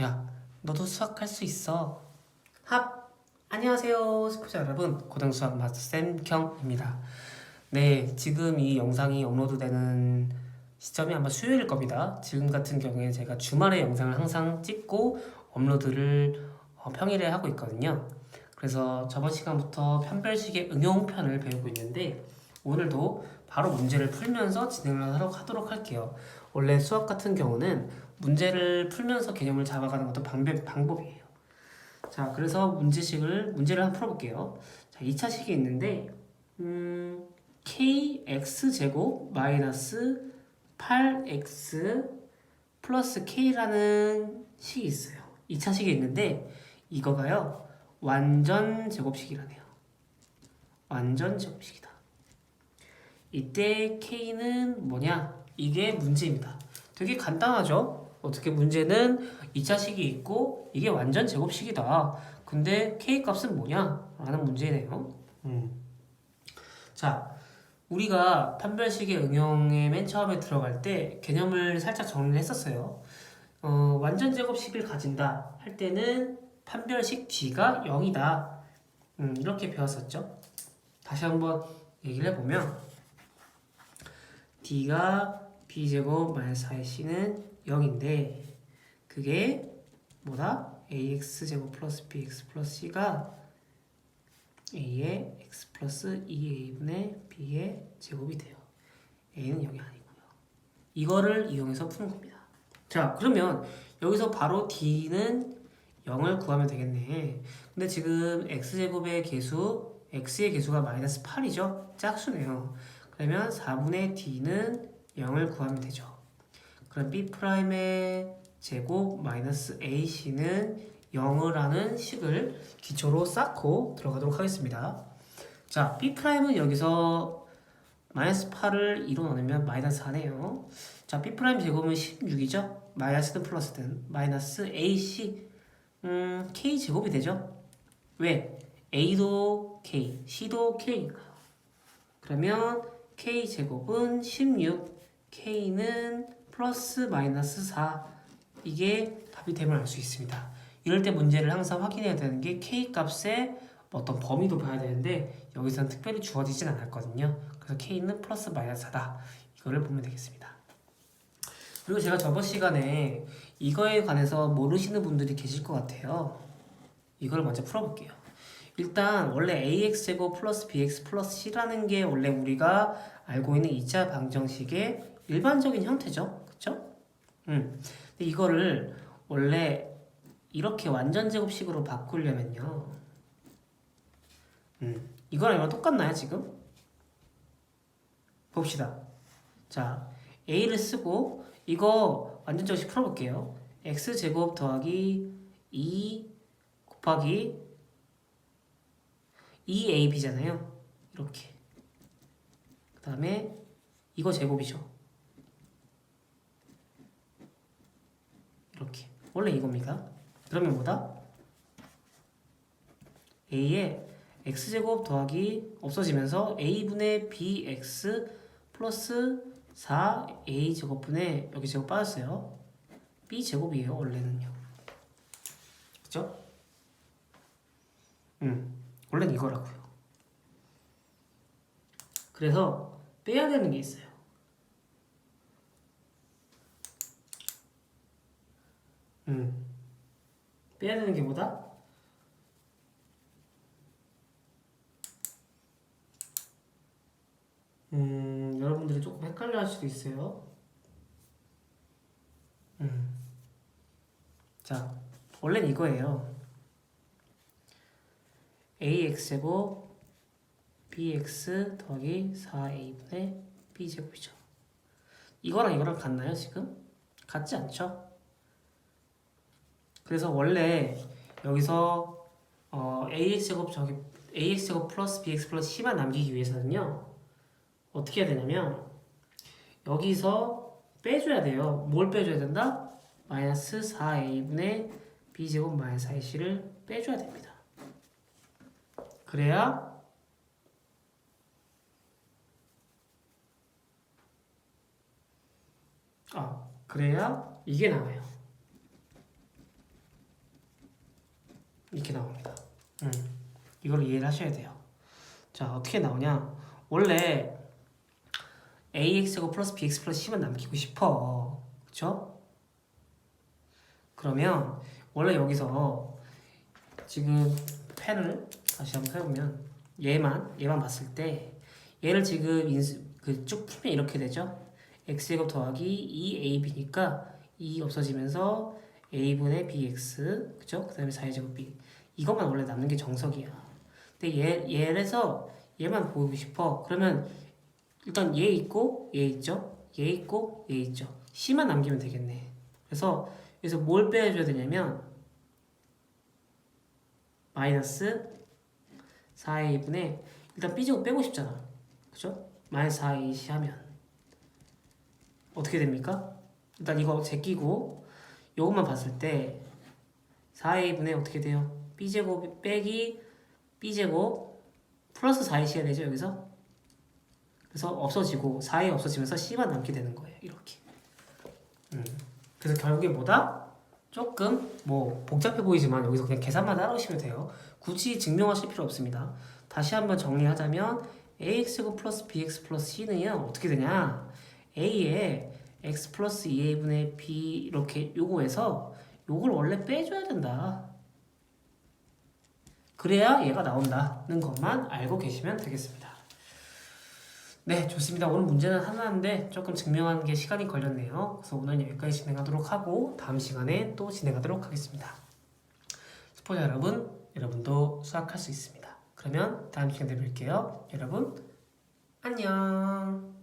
야, 너도 수학할 수 있어. 합! 안녕하세요, 스쿠자 여러분. 고등수학 마스터쌤 경입니다. 네, 지금 이 영상이 업로드되는 시점이 아마 수요일일 겁니다. 지금 같은 경우에 제가 주말에 영상을 항상 찍고 업로드를 어, 평일에 하고 있거든요. 그래서 저번 시간부터 편별식의 응용편을 배우고 있는데 오늘도 바로 문제를 풀면서 진행을 하도록, 할게요. 원래 수학 같은 경우는 문제를 풀면서 개념을 잡아가는 것도 방법, 방법이에요. 자, 그래서 문제식을, 문제를 한번 풀어볼게요. 자, 2차식이 있는데, 음, kx제곱 마이너스 8x 플러스 k라는 식이 있어요. 2차식이 있는데, 이거가요, 완전 제곱식이라네요. 완전 제곱식이다. 이때 k는 뭐냐? 이게 문제입니다. 되게 간단하죠? 어떻게 문제는 2차식이 있고 이게 완전 제곱식이다. 근데 k 값은 뭐냐? 라는 문제네요. 음. 자, 우리가 판별식의 응용에 맨 처음에 들어갈 때 개념을 살짝 정리를 했었어요. 어, 완전 제곱식을 가진다 할 때는 판별식 d가 0이다. 음, 이렇게 배웠었죠. 다시 한번 얘기를 해보면 d가 b제곱 마이너스 4c는 0인데 그게 뭐다? ax제곱 플러스 bx 플러스 c가 a의 x 플러스 2a분의 b의 제곱이 돼요. a는 0이 아니고요. 이거를 이용해서 푸는 겁니다. 자 그러면 여기서 바로 d는 0을 구하면 되겠네. 근데 지금 x제곱의 개수 x의 개수가 마이너스 8이죠? 짝수네요. 그러면 4분의 d는 0을 구하면 되죠. 그럼 b'의 제곱 마이너스 ac는 0을 하는 식을 기초로 쌓고 들어가도록 하겠습니다. 자, b'은 여기서 마이너스 8을 2로 나누면 마이너스 4네요. 자, b' 제곱은 16이죠? 마이너스든 플러스든 마이너스 ac 음, k 제곱이 되죠? 왜? a도 k, c도 k 그러면 k 제곱은 16 k는 플러스 마이너스 4 이게 답이 됨을 알 수 있습니다. 이럴 때 문제를 항상 확인해야 되는 게 k 값의 어떤 범위도 봐야 되는데 여기서는 특별히 주어지진 않았거든요. 그래서 k는 플러스 마이너스 4다 이거를 보면 되겠습니다. 그리고 제가 저번 시간에 이거에 관해서 모르시는 분들이 계실 것 같아요. 이걸 먼저 풀어볼게요. 일단 원래 ax제곱 플러스 bx 플러스 c라는 게 원래 우리가 알고 있는 2차 방정식의 일반적인 형태죠. 그쵸? 음. 근데 이거를 원래 이렇게 완전 제곱식으로 바꾸려면요. 음. 이거랑 이거랑 똑같나요, 지금? 봅시다. 자, a를 쓰고 이거 완전 제곱식 풀어볼게요. x제곱 더하기 2 곱하기 2ab잖아요. 이렇게. 그 다음에 이거 제곱이죠. 이렇게. 원래 이겁니다. 그러면 뭐다? a의 x제곱 더하기 없어지면서 a분의 bx 플러스 4a 제곱분의 여기 제곱 빠졌어요. b 제곱이에요 원래는요. 그죠? 음. 원래는 이거라고요. 그래서 빼야 되는 게 있어요. 음. 빼야 되는 게 뭐다? 음, 여러분들이 조금 헷갈려 할 수도 있어요. 음. 자, 원래는 이거예요. Ax제곱 bx 더하기 4a분의 b제곱이죠. 이거랑 이거랑 같나요 지금? 같지 않죠? 그래서 원래 여기서 어, ax제곱 저기 ax제곱 플러스 bx 플러스 c만 남기기 위해서는요 어떻게 해야 되냐면 여기서 빼줘야 돼요 뭘 빼줘야 된다? 마이너스 4a분의 b제곱 마이너스 4ac를 빼줘야 됩니다 그래야 아 그래야 이게 나와요. 이렇게 나옵니다. 음, 이걸 이해를 하셔야 돼요. 자 어떻게 나오냐? 원래 ax제곱 플러스 bx 플러스 c만 남기고 싶어, 그렇죠? 그러면 원래 여기서 지금 펜을 다시 한번 해보면 얘만 얘만 봤을 때 얘를 지금 인수 그 쭉 풀면 이렇게 되죠. x제곱 더하기 2ab니까 2 없어지면서 a분의 bx 그죠? 그 다음에 4제곱 b 이것만 원래 남는 게 정석이야. 근데 얘 얘에서 얘만 보이고 싶어. 그러면 일단 얘 있고 얘 있죠. 얘 있고 얘 있죠. c만 남기면 되겠네. 그래서 여기서 뭘 빼줘야 되냐면 마이너스 4a분의 일단 b제곱 빼고 싶잖아. 그죠? 마이너스 4ac 하면 어떻게 됩니까? 일단 이거 제끼고 요것만 봤을 때 4a분의 어떻게 돼요? b제곱 빼기 b제곱 플러스 4ac가 되죠 여기서 그래서 없어지고 4a 없어지면서 c만 남게 되는 거예요 이렇게 음. 그래서 결국에 뭐다? 조금 뭐 복잡해 보이지만 여기서 그냥 계산만 따라오시면 돼요. 굳이 증명하실 필요 없습니다. 다시 한번 정리하자면 ax제곱 플러스 bx 플러스 c는요 어떻게 되냐? a에 x 플러스 2a분의 b 이렇게 요거에서 요걸 원래 빼줘야 된다. 그래야 얘가 나온다는 것만 알고 계시면 되겠습니다 네 좋습니다. 오늘 문제는 하나인데 조금 증명하는 게 시간이 걸렸네요. 그래서 오늘 여기까지 진행하도록 하고 다음 시간에 또 진행하도록 하겠습니다. 스포자 여러분 여러분도 수학할 수 있습니다. 그러면 다음 시간에 뵐게요. 여러분 안녕